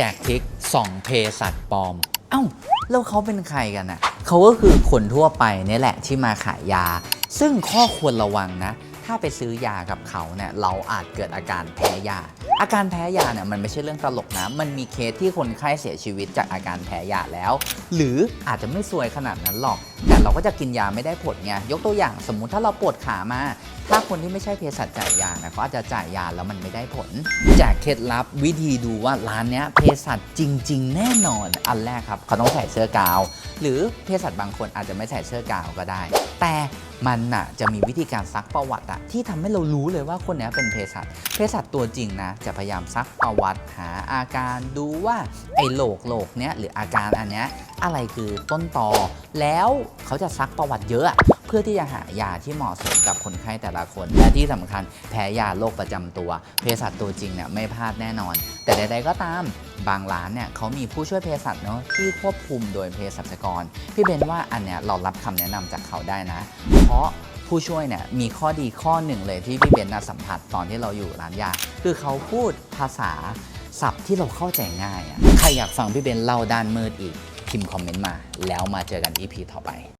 จกทิกสองเพสัตปลอม เอ้า แล้วเขาเป็นใครกันอะเขาก็คือคนทั่วไปนี่แหละที่มาขายยา ซึ่งข้อควรระวังนะ ถ้าไปซื้อยากับเขาเนี่ยเราอาจเกิดอาการแพ้ยา อาการแพ้ยาเนี่ยมันไม่ใช่เรื่องตลกนะ มันมีเคสที่คนไข้เสียชีวิตจากอาการแพ้ยาแล้ว หรืออาจจะไม่ซวยขนาดนั้นหรอก เราก็จะกินยาไม่ได้ผลไงยกตัวอย่างสมมุติถ้าเราปวดขามา ถ้าคนที่ไม่ใช่เภสัชจ่ายยานะเขาอาจจะจ่ายยาแล้วมันไม่ได้ผลจากเคล็ดลับวิธีดูว่าร้านเนี้ยเภสัชจริง ๆ แน่นอนอันแรกครับเขาต้องใส่เสื้อกาว หรือเภสัชบางคนอาจจะไม่ใส่เสื้อกาวก็ได้ แต่มันน่ะจะมีวิธีการซักประวัติอะที่ทำให้เรารู้เลยว่าคนนี้เป็นเภสัชเภสัชตัวจริงนะจะพยายามซักประวัติหาอาการดูว่าไอ้โรคโรคเนี้ยหรืออาการอันเนี้ยอะไรคือต้นตอแล้วเขาจะซักประวัติเยอะ เพื่อที่จะหายาที่เหมาะสมกับคนไข้แต่ละคน และที่สำคัญแพ้ยาโรคประจำตัวเภสัชตัวจริงเนี่ยไม่พลาดแน่นอน แต่ใดๆก็ตามบางร้านเนี่ยเขามีผู้ช่วยเภสัชเนาะที่ควบคุมโดยเภสัชกร พี่เบนว่าอันเนี้ยเรารับคำแนะนำจากเขาได้นะ เพราะผู้ช่วยเนี่ยมีข้อดีข้อหนึ่งเลยที่พี่เบนน่ะสัมผัสตอนที่เราอยู่ร้านยาคือเขาพูดภาษาศัพท์ที่เราเข้าใจง่ายอะใครอยากฟังพี่เบนเล่าด้านมืดอีกพิมพ์คอมเมนต์มา แล้วมาเจอกัน EP ต่อไป